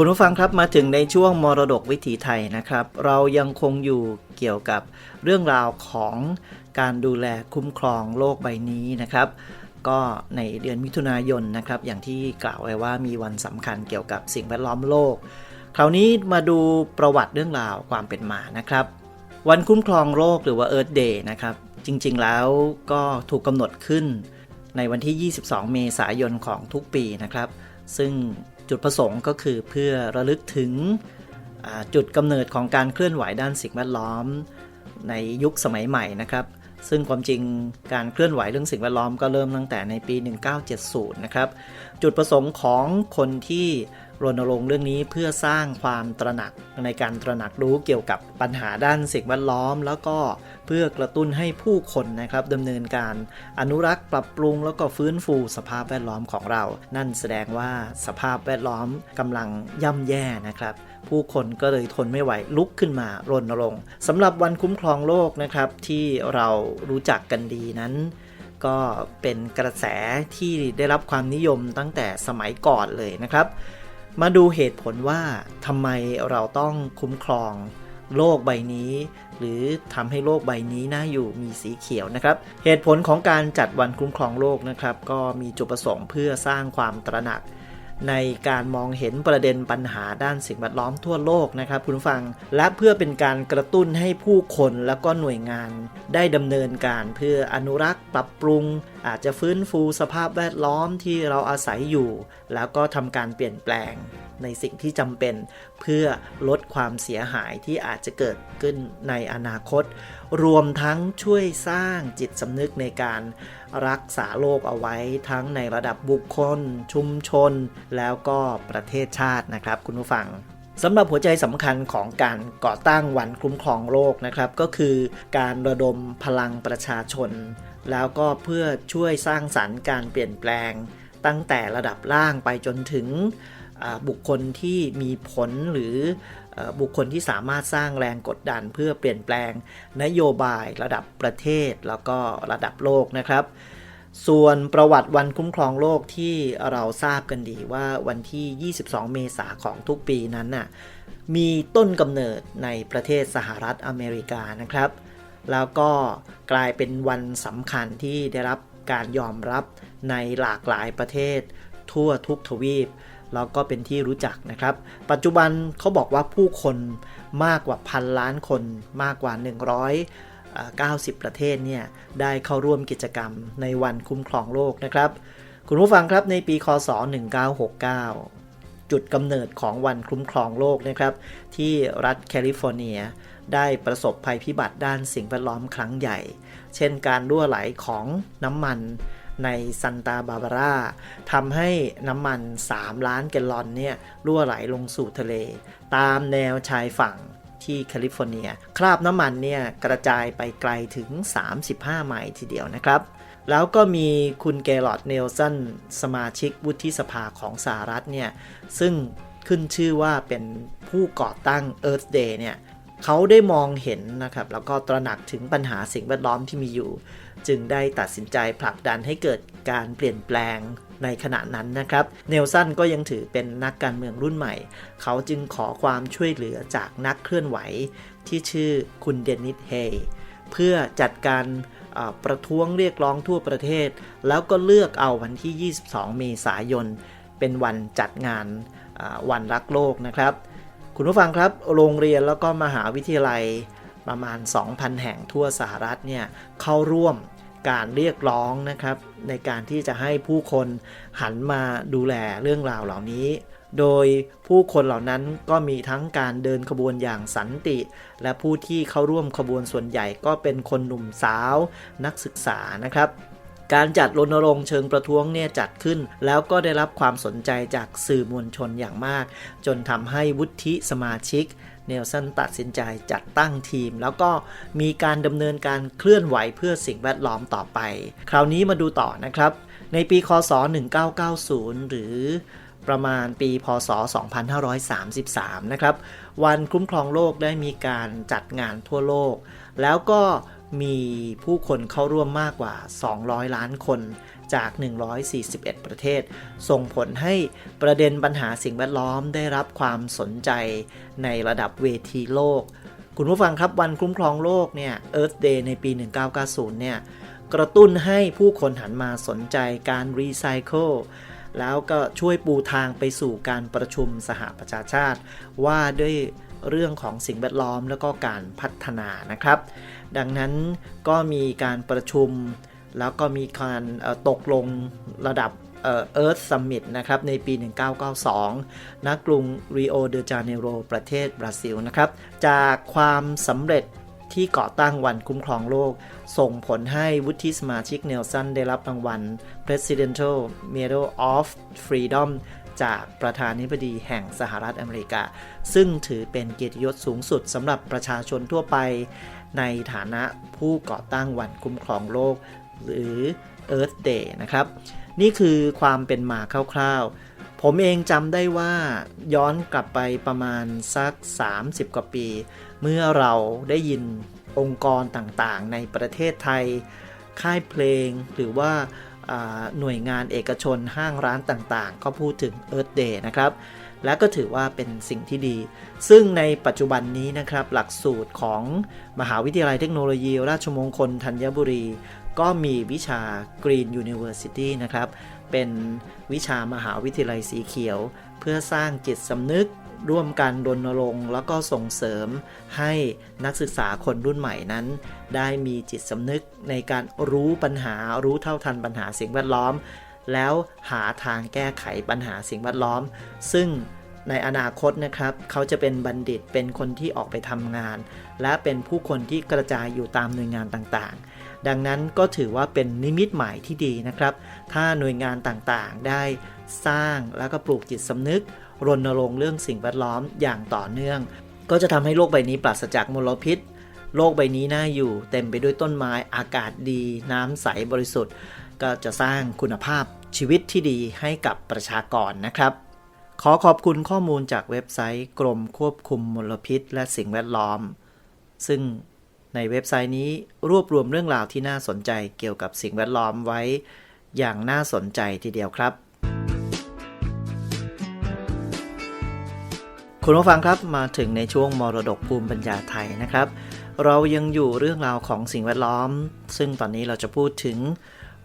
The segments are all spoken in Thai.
คุณผู้ฟังครับมาถึงในช่วงมรดกวิถีไทยนะครับ เรายังคงอยู่เกี่ยวกับเรื่องราวของการดูแลคุ้มครองโลกใบนี้นะครับ ก็ในเดือนมิถุนายนนะครับ อย่างที่กล่าวไว้ว่ามีวันสำคัญเกี่ยวกับสิ่งแวดล้อมโลก คราวนี้มาดูประวัติเรื่องราวความเป็นมานะครับ วันคุ้มครองโลกหรือว่า Earth Day นะครับ จริงๆแล้วก็ถูกกำหนดขึ้นในวันที่ 22 เมษายนของทุกปีนะครับ ซึ่ง จุดประสงค์ก็คือเพื่อระลึกถึงจุดกำเนิดของการเคลื่อนไหวด้านสิ่งแวดล้อมในยุคสมัยใหม่นะครับ ซึ่งความจริงการเคลื่อนไหวเรื่องสิ่งแวดล้อมก็เริ่มตั้งแต่ในปี 1970 นะครับ จุดประสงค์ของคนที่รณรงค์เรื่องนี้เพื่อสร้างความตระหนักในการตระหนักรู้เกี่ยวกับปัญหาด้านสิ่งแวดล้อม แล้วก็เพื่อกระตุ้นให้ผู้คนนะครับดำเนินการอนุรักษ์ปรับปรุงแล้วก็ฟื้นฟูสภาพแวดล้อมของเรา นั่นแสดงว่าสภาพแวดล้อมกำลังย่ำแย่นะครับ ผู้คนก็เลยทนไม่ไหวลุกขึ้นมารณรงค์สำหรับวันคุ้มครองโลกนะครับที่เรารู้จักกันดีนั้น ก็เป็นกระแสที่ได้รับความนิยมตั้งแต่สมัยก่อนเลยนะครับ มาดูเหตุผลว่าทำไมเราต้องคุ้มครองโลกใบนี้ หรือทำให้โลกใบนี้น่าอยู่มีสีเขียวนะครับ เหตุผลของการจัดวันคุ้มครองโลกนะครับ ก็มีจุดประสงค์เพื่อสร้างความตระหนัก ในการมองเห็นประเด็นปัญหาด้านสิ่งแวดล้อมทั่วโลกนะครับคุณฟัง และเพื่อเป็นการกระตุ้นให้ผู้คนแล้วก็หน่วยงาน ได้ดำเนินการเพื่ออนุรักษ์ปรับปรุงอาจจะฟื้นฟูสภาพแวดล้อมที่เราอาศัยอยู่ แล้วก็ทำการเปลี่ยนแปลงในสิ่งที่จำเป็น เพื่อลดความเสียหายที่อาจจะเกิดขึ้นในอนาคต รวมทั้งช่วยสร้างจิตสำนึกในการรักษาโลกเอาไว้ทั้งในระดับบุคคล ชุมชน แล้วก็ประเทศชาตินะครับคุณผู้ฟังสำหรับหัวใจสำคัญของการก่อตั้งวันคุ้มครองโลกนะครับ ก็คือการระดมพลังประชาชน แล้วก็เพื่อช่วยสร้างสรรค์การเปลี่ยนแปลง ตั้งแต่ระดับล่างไปจนถึงบุคคลที่มีผลหรือเอ่อบุคคลที่สามารถสร้างแรงกดดัน เพื่อเปลี่ยนแปลงนโยบายระดับประเทศแล้วก็ระดับโลกนะครับ ส่วนประวัติวันคุ้มครองโลกที่เราทราบกันดีว่าวันที่ 22 เมษาของทุกปีนั้นน่ะมีต้นกำเนิดในประเทศสหรัฐอเมริกานะครับ แล้วก็กลายเป็นวันสำคัญที่ได้รับการยอมรับในหลากหลายประเทศ ทั่วทุกทวีปแล้วก็เป็นที่รู้จักนะครับ ปัจจุบันเขาบอกว่าผู้คนมากกว่าพันล้านคนมากกว่า 190 ประเทศเนี่ยได้เข้าร่วมกิจกรรมในวันคุ้มครองโลกนะครับ คุณผู้ฟังครับในปีคศ 1969 จุดกำเนิดของวันคุ้มครองโลกนะครับ ที่รัฐแคลิฟอร์เนีย ได้ประสบภัยพิบัติด้านสิ่งแวดล้อมครั้งใหญ่ เช่นการรั่วไหลของน้ำมันในซันตาบาบาร่าทำให้น้ำมัน 3 ล้านแกลลอนเนี่ยรั่วไหลลงสู่ทะเล ตามแนวชายฝั่งที่แคลิฟอร์เนีย คราบน้ำมันเนี่ยกระจายไปไกลถึง 35 ไมล์ทีเดียวนะครับ แล้วก็มีคุณเกลอดเนลสันสมาชิกวุฒิสภาของสหรัฐเนี่ย ซึ่งขึ้นชื่อว่าเป็นผู้ก่อตั้ง Earth Day เนี่ยเขาได้มองเห็นนะครับ แล้วก็ตระหนักถึงปัญหาสิ่งแวดล้อมที่มีอยู่ จึงได้ตัดสินใจผลักดันให้เกิดการเปลี่ยนแปลงในขณะนั้นนะครับ เนลสันก็ยังถือเป็นนักการเมืองรุ่นใหม่ เขาจึงขอความช่วยเหลือจากนักเคลื่อนไหวที่ชื่อคุณเดนิสเฮย์เพื่อจัดการ ประท้วงเรียกร้องทั่วประเทศ แล้วก็เลือกเอาวันที่ 22 เมษายน เป็นวันจัดงานวันรักโลกนะครับ คุณผู้ฟังครับโรงเรียนแล้วก็มหาวิทยาลัยประมาณ 2,000 แห่งทั่วสหรัฐเนี่ยเข้าร่วมการเรียกร้องนะครับ ในการที่จะให้ผู้คนหันมาดูแลเรื่องราวเหล่านี้ โดยผู้คนเหล่านั้นก็มีทั้งการเดินขบวนอย่างสันติ และผู้ที่เข้าร่วมขบวนส่วนใหญ่ก็เป็นคนหนุ่มสาวนักศึกษานะครับการจัดรณรงค์เชิงประท้วงเนี่ยจัดขึ้น แล้วก็ได้รับความสนใจจากสื่อมวลชนอย่างมาก จนทำให้วุฒิสมาชิก เนลสันตัดสินใจจัดตั้งทีม แล้วก็มีการดำเนินการเคลื่อนไหวเพื่อสิ่งแวดล้อมต่อไป คราวนี้มาดูต่อนะครับ ในปีคศ 1990 หรือ ประมาณปีพศ 2533 นะครับ วันคุ้มครองโลกได้มีการจัดงานทั่วโลก แล้วก็มีผู้คนเข้าร่วมมากกว่า 200 ล้านคนจาก 141 ประเทศ ส่งผลให้ประเด็นปัญหาสิ่งแวดล้อมได้รับความสนใจในระดับเวทีโลก คุณผู้ฟังครับวันคุ้มครองโลกเนี่ย Earth Day ในปี 1990 เนี่ย กระตุ้นให้ผู้คนหันมาสนใจการรีไซเคิล แล้วก็ช่วยปูทางไปสู่การประชุมสหประชาชาติ ว่าด้วยเรื่องของสิ่งแวดล้อมแล้วก็การพัฒนานะครับ ดังนั้นก็มีการประชุม แล้วก็มีการตกลงระดับเอ่อ Earth Summit นะครับในปี 1992 ณ กรุงริโอเดจาเนโร ประเทศบราซิลนะครับ จากความสำเร็จ ที่ก่อตั้งวันคุ้มครองโลก ส่งผลให้วุฒิสมาชิกเนลสันได้รับรางวัล Presidential Medal of Freedom จากประธานาธิบดีแห่งสหรัฐอเมริกา ซึ่งถือเป็นเกียรติยศสูงสุดสำหรับประชาชนทั่วไป ในฐานะผู้ก่อตั้งวันคุ้มครองโลก หรือ Earth Day นะครับ นี่คือความเป็นมาคร่าวๆ ผมเองจำได้ว่าย้อนกลับไปประมาณสัก 30 กว่าปี เมื่อเราได้ยินองค์กรต่างๆ ในประเทศไทย ค่ายเพลงหรือว่าหน่วยงานเอกชนห้างร้านต่างๆ ก็พูดถึง Earth Day นะครับ และก็ถือว่าเป็นสิ่งที่ดี ซึ่งในปัจจุบันนี้นะครับ หลักสูตรของมหาวิทยาลัยเทคโนโลยี ราชมงคลธัญบุรี ก็มีวิชา Green University นะครับ เป็นวิชามหาวิทยาลัยสีเขียว เพื่อสร้างจิตสำนึก ร่วมกันรณรงค์แล้วก็ส่งเสริมให้นักศึกษาคนรุ่นใหม่นั้น ได้มีจิตสำนึกในการรู้ปัญหารู้เท่าทันปัญหาสิ่งแวดล้อม แล้วหาทางแก้ไขปัญหาสิ่งแวดล้อม ซึ่งในอนาคตนะครับ เขาจะเป็นบัณฑิตเป็นคนที่ออกไปทำงาน และเป็นผู้คนที่กระจายอยู่ตามหน่วยงานต่างๆ ดังนั้นก็ถือว่าเป็นนิมิตหมายที่ดีนะครับ ถ้าหน่วยงานต่างๆ ได้สร้างแล้วก็ปลูกจิตสำนึก รณรงค์เรื่องสิ่งแวดล้อมอย่างต่อเนื่อง ก็จะทำให้โลกใบนี้ปราศจากมลพิษ โลกใบนี้น่าอยู่เต็มไปด้วยต้นไม้อากาศดี น้ำใสบริสุทธิ์ ก็จะสร้างคุณภาพชีวิตที่ดีให้กับประชากรนะครับ ขอขอบคุณข้อมูลจากเว็บไซต์ กรมควบคุมมลพิษ และสิ่งแวดล้อม ซึ่งในเว็บไซต์นี้รวบรวมเรื่องราวที่น่าสนใจเกี่ยวกับสิ่งแวดล้อมไว้ อย่างน่าสนใจทีเดียวครับ คุณผู้ฟังครับมาถึงในช่วงมรดกภูมิปัญญาไทยนะครับ เรายังอยู่เรื่องราวของสิ่งแวดล้อม ซึ่งตอนนี้เราจะพูดถึง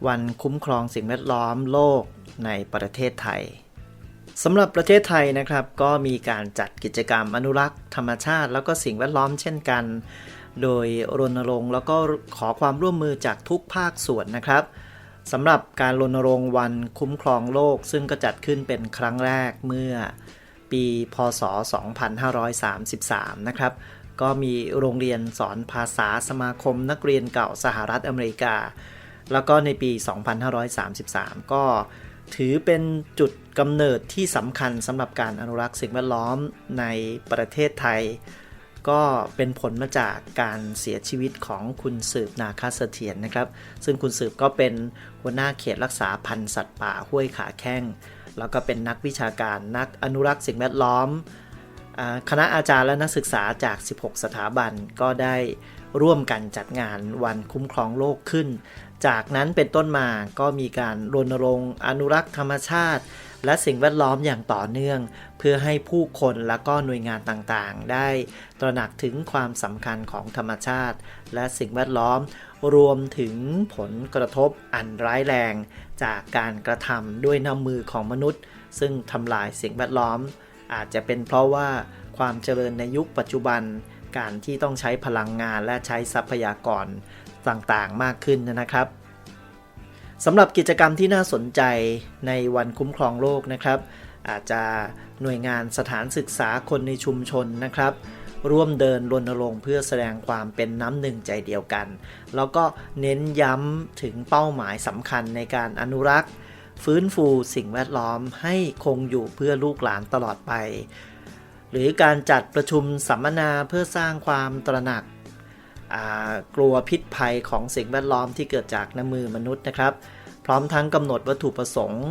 วันคุ้มครองสิ่งแวดล้อมโลกในประเทศไทยสำหรับประเทศไทยนะครับก็มีการจัดกิจกรรมอนุรักษ์ธรรมชาติ แล้วก็สิ่งแวดล้อมเช่นกัน โดยรณรงค์แล้วก็ขอความร่วมมือจากทุกภาคส่วนนะครับสำหรับการรณรงค์วันคุ้มครองโลก ซึ่งก็จัดขึ้นเป็นครั้งแรกเมื่อ ปีพศ 2533 นะครับ ก็มีโรงเรียนสอนภาษาสมาคมนักเรียนเก่าสหรัฐอเมริกา แล้วก็ในปี 2533 ก็ถือเป็นจุดกำเนิดที่สำคัญสำหรับการอนุรักษ์สิ่งแวดล้อมในประเทศไทย ก็เป็นผลมาจากการเสียชีวิตของคุณสืบนาคาเสถียรนะครับ ซึ่งคุณสืบก็เป็นหัวหน้าเขตรักษาพันธุ์สัตว์ป่าห้วยขาแข้ง แล้วก็เป็นนักวิชาการนักอนุรักษ์สิ่งแวดล้อม คณะอาจารย์และนักศึกษาจาก 16 สถาบันก็ได้ร่วมกันจัดงานวันคุ้มครองโลกขึ้น จากนั้นเป็นต้นมาก็มีการรณรงค์อนุรักษ์ธรรมชาติ และสิ่งแวดล้อมอย่างต่อเนื่อง เพื่อให้ผู้คนและก็หน่วยงานต่างๆ ได้ตระหนักถึงความสำคัญของธรรมชาติ และสิ่งแวดล้อมรวมถึงผลกระทบอันร้ายแรง จากการกระทำด้วยน้ำมือของมนุษย์ ซึ่งทำลายสิ่งแวดล้อม อาจจะเป็นเพราะว่าความเจริญในยุคปัจจุบัน การที่ต้องใช้พลังงานและใช้ทรัพยากรต่างๆ มากขึ้นนะครับสำหรับกิจกรรมที่น่าสนใจในวันคุ้มครองโลกนะครับ อาจจะหน่วยงานสถานศึกษาคนในชุมชนนะครับ ร่วมเดินรณรงค์เพื่อแสดงความเป็นน้ำหนึ่งใจเดียวกัน แล้วก็เน้นย้ำถึงเป้าหมายสำคัญในการอนุรักษ์ ฟื้นฟูสิ่งแวดล้อมให้คงอยู่เพื่อลูกหลานตลอดไป หรือการจัดประชุมสัมมนาเพื่อสร้างความตระหนักกลัวพิษภัยของสิ่งแวดล้อมที่เกิดจากน้ำมือมนุษย์นะครับ พร้อมทั้งกำหนดวัตถุประสงค์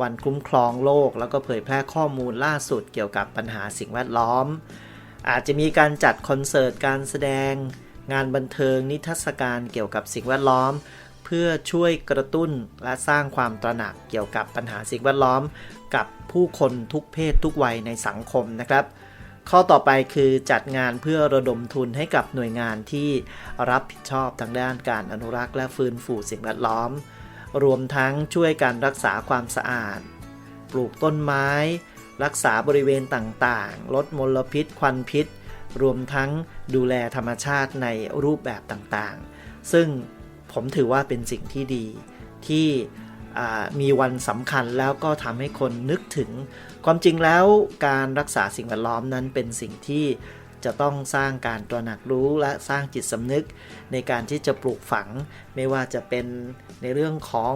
วันคุ้มครองโลก แล้วก็เผยแพร่ข้อมูลล่าสุดเกี่ยวกับปัญหาสิ่งแวดล้อม อาจจะมีการจัดคอนเสิร์ตการแสดง งานบันเทิงนิทรรศการเกี่ยวกับสิ่งแวดล้อม เพื่อช่วยกระตุ้นและสร้างความตระหนักเกี่ยวกับปัญหาสิ่งแวดล้อม กับผู้คนทุกเพศทุกวัยในสังคมนะครับ ข้อต่อไปคือจัดงานเพื่อระดมทุนให้กับหน่วยงานที่รับผิดชอบทางด้านการอนุรักษ์และฟื้นฟูสิ่งแวดล้อม รวมทั้งช่วยการรักษาความสะอาด ปลูกต้นไม้ รักษาบริเวณต่างๆ ลดมลพิษ ควันพิษ รวมทั้งดูแลธรรมชาติในรูปแบบต่างๆ ซึ่งผมถือว่าเป็นสิ่งที่ดีที่มีวันสำคัญแล้วก็ทำให้คนนึกถึง ความจริงแล้วการรักษาสิ่งแวดล้อมนั้นเป็นสิ่งที่จะต้องสร้างการตระหนักรู้และสร้างจิตสำนึก ในการที่จะปลูกฝัง ไม่ว่าจะเป็นในเรื่องของ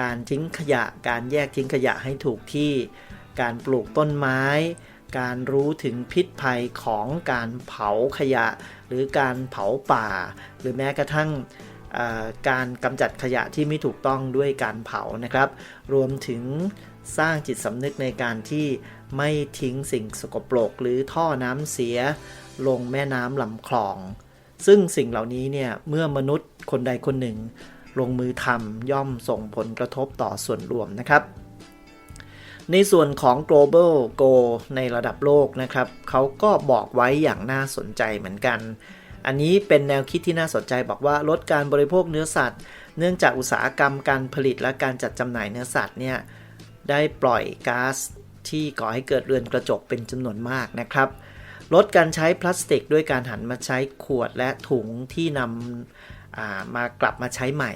การทิ้งขยะ การแยกทิ้งขยะให้ถูกที่ การปลูกต้นไม้ การรู้ถึงพิษภัยของการเผาขยะ หรือการเผาป่า หรือแม้กระทั่งการกำจัดขยะที่ไม่ถูกต้องด้วยการเผานะครับ รวมถึงสร้างจิตสำนึกในการที่ไม่ทิ้งสิ่งสกปรกหรือท่อน้ำเสีย ลงแม่น้ำลำคลอง ซึ่งสิ่งเหล่านี้เนี่ยเมื่อมนุษย์คนใดคนหนึ่ง ลงมือทำย่อมส่งผลกระทบต่อส่วนรวมนะครับ ในส่วนของ global goal ในระดับโลกนะครับเขาก็บอกไว้อย่างน่าสนใจเหมือนกัน อันนี้เป็นแนวคิดที่น่าสนใจบอกว่าลดการบริโภคเนื้อสัตว์ เนื่องจากอุตสาหกรรมการผลิตและการจัดจำหน่ายเนื้อสัตว์เนี่ยได้ปล่อยก๊าซที่ก่อให้เกิดเรือนกระจกเป็นจำนวนมากนะครับลดการใช้พลาสติกด้วยการหันมาใช้ขวดและถุงที่นำามากลับมาใช้ใหม่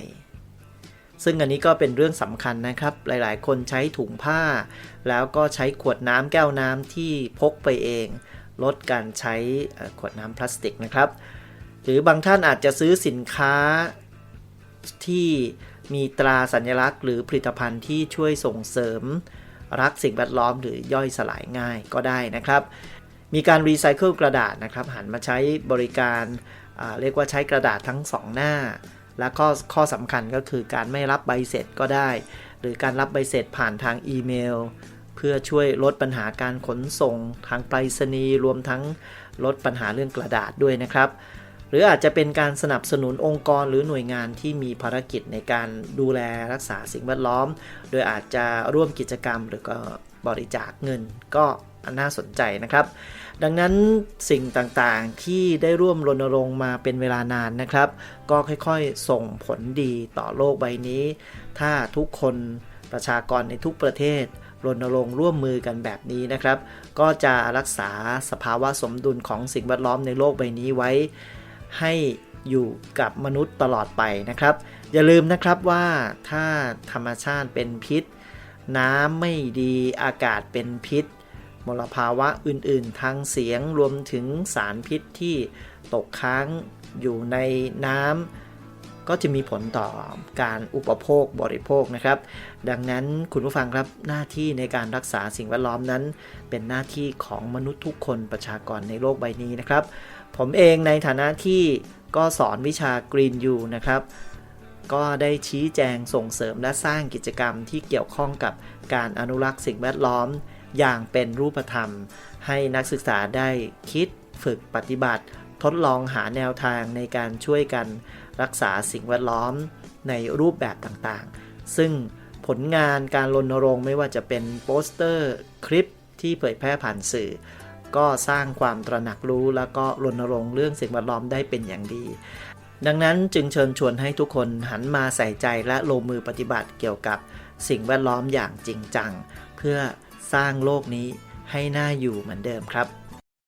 ซึ่งอันนี้ก็เป็นเรื่องสำคัญนะครับ หลายๆ คนใช้ถุงผ้า แล้วก็ใช้ขวดน้ำแก้วน้ำที่พกไปเอง ลดการใช้ขวดน้ำพลาสติกนะครับ หรือบางท่านอาจจะซื้อสินค้าที่มีตราสัญลักษณ์ หรือผลิตภัณฑ์ที่ช่วยส่งเสริม รักสิ่งแวดล้อมหรือย่อยสลายง่ายก็ได้นะครับ มีการรีไซเคิลกระดาษนะครับ หันมาใช้บริการเรียกว่าใช้กระดาษทั้ง 2 หน้า และก็ข้อสำคัญก็คือการไม่รับใบเสร็จก็ได้ หรือการรับใบเสร็จผ่านทางอีเมล เพื่อช่วยลดปัญหาการขนส่งทางไปรษณีย์รวมทั้งลดปัญหาเรื่องกระดาษด้วยนะครับ หรืออาจจะเป็นการสนับสนุนองค์กรหรือหน่วยงานที่มีภารกิจในการดูแลรักษาสิ่งแวดล้อม โดยอาจจะร่วมกิจกรรมหรือก็บริจาคเงินก็ น่าสนใจนะครับ ดังนั้นสิ่งต่างๆที่ได้ร่วมรณรงค์มาเป็นเวลานานนะครับ ก็ค่อยๆ ส่งผลดีต่อโลกใบนี้ ถ้าทุกคนประชากรในทุกประเทศรณรงค์ร่วมมือกันแบบนี้นะครับ ก็จะรักษาสภาวะสมดุลของสิ่งแวดล้อมในโลกใบนี้ไว้ ให้อยู่กับมนุษย์ตลอดไปนะครับ อย่าลืมนะครับว่าถ้าธรรมชาติเป็นพิษ น้ำไม่ดีอากาศเป็นพิษ มลภาวะอื่นๆ ทางเสียงรวมถึงสารพิษที่ตกค้างอยู่ในน้ำก็จะมีผลต่อการอุปโภคบริโภคนะครับ ดังนั้นคุณผู้ฟังครับหน้าที่ในการรักษาสิ่งแวดล้อมนั้น เป็นหน้าที่ของมนุษย์ทุกคนประชากรในโลกใบนี้นะครับ ผมเองในฐานะที่ก็สอนวิชา Green U นะครับก็ได้ชี้แจงส่งเสริมและสร้างกิจกรรมที่เกี่ยวข้องกับการอนุรักษ์สิ่งแวดล้อม อย่างเป็นรูปธรรม ให้นักศึกษาได้คิดฝึกปฏิบัติ ทดลองหาแนวทางในการช่วยกันรักษาสิ่งแวดล้อมในรูปแบบต่างๆ ซึ่งผลงานการรณรงค์ไม่ว่าจะเป็นโปสเตอร์คลิปที่เผยแพร่ผ่านสื่อ ก็สร้างความตระหนักรู้แล้วก็รณรงค์เรื่องสิ่งแวดล้อมได้เป็นอย่างดี ดังนั้นจึงเชิญชวนให้ทุกคนหันมาใส่ใจและลงมือปฏิบัติเกี่ยวกับสิ่งแวดล้อมอย่างจริงจัง เพื่อ สร้างโลกนี้ให้น่าอยู่เหมือนเดิมครับ